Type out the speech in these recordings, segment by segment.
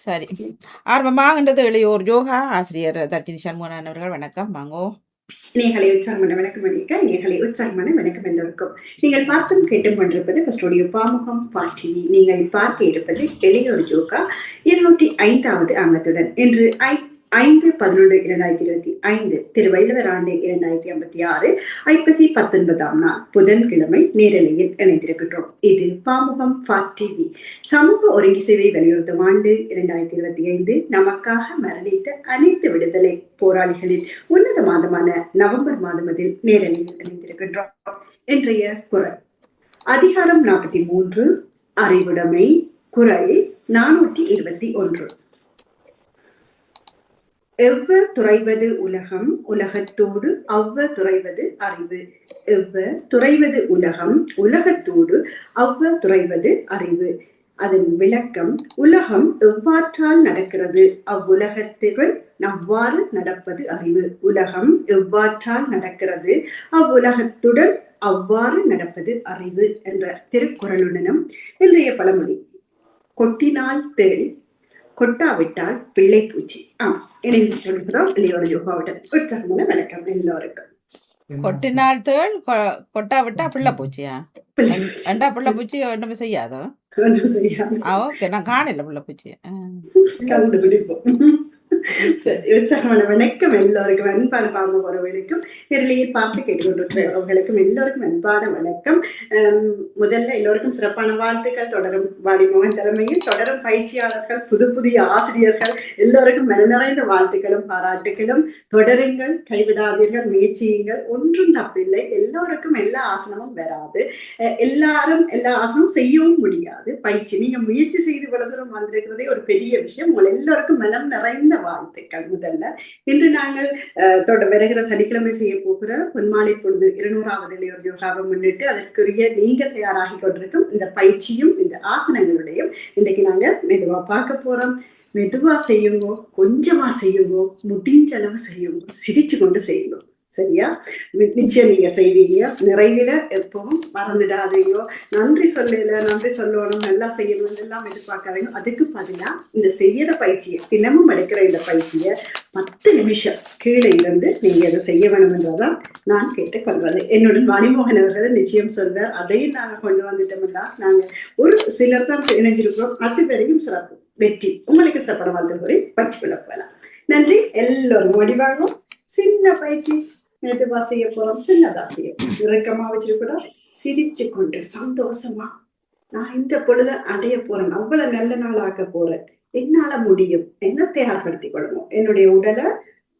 சரி. ஆரம்பமாகின்றது இளையோர் யோகா ஆசிரியர் தர்ஜினி சண்முகன் அவர்கள். வணக்கம். வாங்கோ. நேர்களை உற்சாகமான வணக்கம் அணிக்க நேர்களை உற்சாகமான வணக்கம் எல்லோருக்கும் நீங்கள் பார்த்தும் கேட்டும் கொண்டிருப்பது ஸ்டுடியோ பாமுகம் பாட்டினி நீங்கள் பார்க்க இருப்பது எளியோர் யோகா இருநூற்றி ஐந்தாவது அங்கத்துடன் இன்று ஐ ஐந்து பதினொன்று இரண்டாயிரத்தி இருபத்தி ஐந்து திருவள்ளுவர் ஆண்டு இரண்டாயிரத்தி ஐம்பத்தி ஆறு ஐப்பசி பத்தொன்பதாம் நாள் புதன்கிழமை நேரலையில் இணைந்திருக்கின்றோம். இது பாமுகம் ஃபார் டிவி சமூக ஒருங்கிசைவை வலியுறுத்தும் ஆண்டு இரண்டாயிரத்தி இருபத்தி ஐந்து நமக்காக மரணித்த அனைத்து விடுதலை போராளிகளின் உன்னத மாதமான நவம்பர் மாதம் அதில் நேரலையில் இணைந்திருக்கின்றோம். இன்றைய குரல். அதிகாரம் நாற்பத்தி மூன்று அறிவுடைமை குரல் நானூற்றி இருபத்தி ஒன்று. எவ்வ துறைவது உலகம்? உலகத்தோடு அவ்வ துறைவது அறிவு. எவ்வ துறைவது உலகம்? உலகத்தோடு அவ்வ துறைவது அறிவு. அதன் விளக்கம் உலகம் எவ்வாற்றால் நடக்கிறது? அவ்வுலகத்துடன் அவ்வாறு நடப்பது அறிவு. உலகம் எவ்வாற்றால் நடக்கிறது? அவ்வுலகத்துடன் அவ்வாறு நடப்பது அறிவு என்ற திருக்குறளுடனும் இன்றைய பழமொழி. கொட்டினால் தேள் கொட்டாவிட்டால் பிள்ளை பூச்சி ஆமா இணைந்து சொல்கிறோம். இல்லையோட யோகாவுடன் உற்சாகமான வணக்கம். எல்லோருக்கும். கொட்டினால் தேள் கொ- கொட்டாவிட்டா பிள்ளை பூச்சியா? ரெண்டா பிள்ளை பூச்சி ஒன்றுமே செய்யாதோ? ஓகே. நான் காணல பிள்ளை பூச்சி. கண்டுபிடிப்போம் உற்சாகமான வணக்கம் எல்லோருக்கும். அன்பான பாம்பு உறவுகளுக்கும். நேரலையில் பார்த்து கேட்டுக்கொண்டிருக்கிறவர்களுக்கும் எல்லோருக்கும் அன்பான வணக்கம். முதல்ல எல்லோருக்கும் சிறப்பான வாழ்த்துக்கள். தொடரும் வாடிமோகன் தலைமையில் தொடரும் பயிற்சியாளர்கள் புது புதிய ஆசிரியர்கள் எல்லோருக்கும் மன நிறைந்த வாழ்த்துக்களும் பாராட்டுகளும் தொடருங்கள் கைவிடாதீர்கள் முயற்சியுங்கள். ஒன்றும் தப்பில்லை. எல்லோருக்கும் எல்லா ஆசனமும் வராது. எல்லாரும் எல்லா ஆசனமும் செய்யவும் முடியாது. பயிற்சி நீங்க முயற்சி செய்து இவ்வளவு தூரம் வந்திருக்கிறதே ஒரு பெரிய விஷயம். உங்கள் எல்லோருக்கும் மனம் நிறைந்த வாழ்த்து. முதல்ல இன்று நாங்கள் அஹ், தொட வருகிற சனிக்கிழமை செய்ய போகிற பொன்மாலை பொழுது இருநூறாவது இளையோர் யோகாவை முன்னிட்டு அதற்குரிய நீங்க தயாராகி கொண்டிருக்கும் இந்த பயிற்சியும் இந்த ஆசனங்களுடையும் இன்றைக்கு நாங்க மெதுவா பார்க்க போறோம். மெதுவா செய்யுங்கோ கொஞ்சமா செய்யுங்கோ முடிஞ்ச அளவு செய்யுங்கோ சிரிச்சு கொண்டு செய்யுங்கோ. சரியா? நிச்சயம் நீங்க செய்வீங்க. நிறைவில எப்பவும் மறந்துடாதீங்க. நன்றி சொல்லல நன்றி சொல்லணும் நல்லா செய்யணும் எல்லாம் எதிர்பார்க்காதீங்க. அதுக்கு பதிலா இந்த செய்யற பயிற்சியை தினமும் எடுக்கிற இந்த பயிற்சியை பத்து நிமிஷம் கீழே இருந்து நீங்க அதை செய்ய வேணும்ன்றதான் நான் கேட்டுக்கொள்வது. என்னுடன் மணிமோகன் அவர்கள் நிச்சயம் சொல்வார் அதையும் நாங்க கொண்டு வந்துட்டோம்னா நாங்க ஒரு சிலர் தான் இணைஞ்சிருக்கிறோம். அது வரைக்கும் சிறப்பு வெற்றி உங்களுக்கு சிறப்பான வாழ்த்து கூறி கொள்ள போகலாம். நன்றி எல்லோரும் முடிவாகும் சின்ன பயிற்சி. மெதுவா செய்ய போறோம் சின்னதா செய்ய போறோம். இறக்கமா வச்சிருக்கூடாது சிரிச்சு கொண்டு சந்தோஷமா? நான் இந்த பொழுத அடைய போறேன். அவ்வளவு நல்ல நாள் ஆக்க போறேன். என்னால முடியும்? என்ன தயார்படுத்தி கொள்ளணும் என்னுடைய உடலை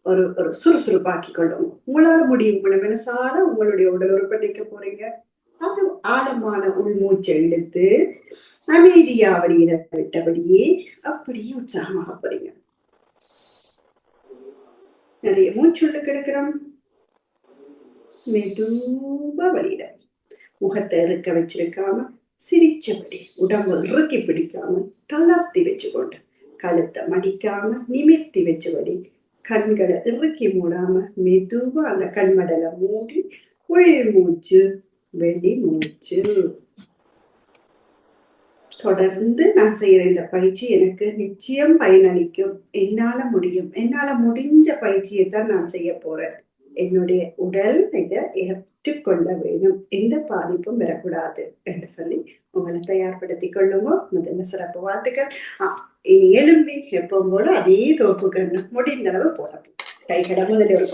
ஒரு ஒரு சுறுசுறுப்பாக்கி கொள்ளணும் உங்களால முடியும். உங்களை மனசார உங்களுடைய உடல் உறுப்பை போறீங்க. அது ஆழமான உள்மூச்சை இழுத்து அமைதியா வெளியில விட்டபடியே அப்படியே உற்சாகமாக போறீங்க. நிறைய மூச்சுள்ள கிடக்கிறோம் மெதுவா வழியிட முகத்தை இறுக்க வச்சிருக்காம சிரிச்சபடி உடம்பு இறுக்கி பிடிக்காம தளர்த்தி வச்சுக்கொண்டு கழுத்தை மடிக்காம நிமிர்த்தி வச்சபடி கண்களை இறுக்கி மூடாம மெதுவா அந்த கண்மடலை மூடி உயிர் மூச்சு வெளி மூச்சு தொடர்ந்து நான் செய்யற இந்த பயிற்சி எனக்கு நிச்சயம் பயனளிக்கும் என்னால முடியும் என்னால முடிஞ்ச பயிற்சியை தான் நான் செய்ய போறேன் என்னுடைய உடல் இதை ஏற்றுக்கொள்ள வேணும் எந்த பாதிப்பும் வரக்கூடாது என்று சொல்லி உங்களை தயார்படுத்தி கொள்ளுங்க. முதல்ல சிறப்பு வாழ்த்துக்கள். ஆ, இனி எழும்பி எப்பவும் போல அதே தோப்புகள் முடிந்த அளவு போடணும் கைகளை முதலில் ஒரு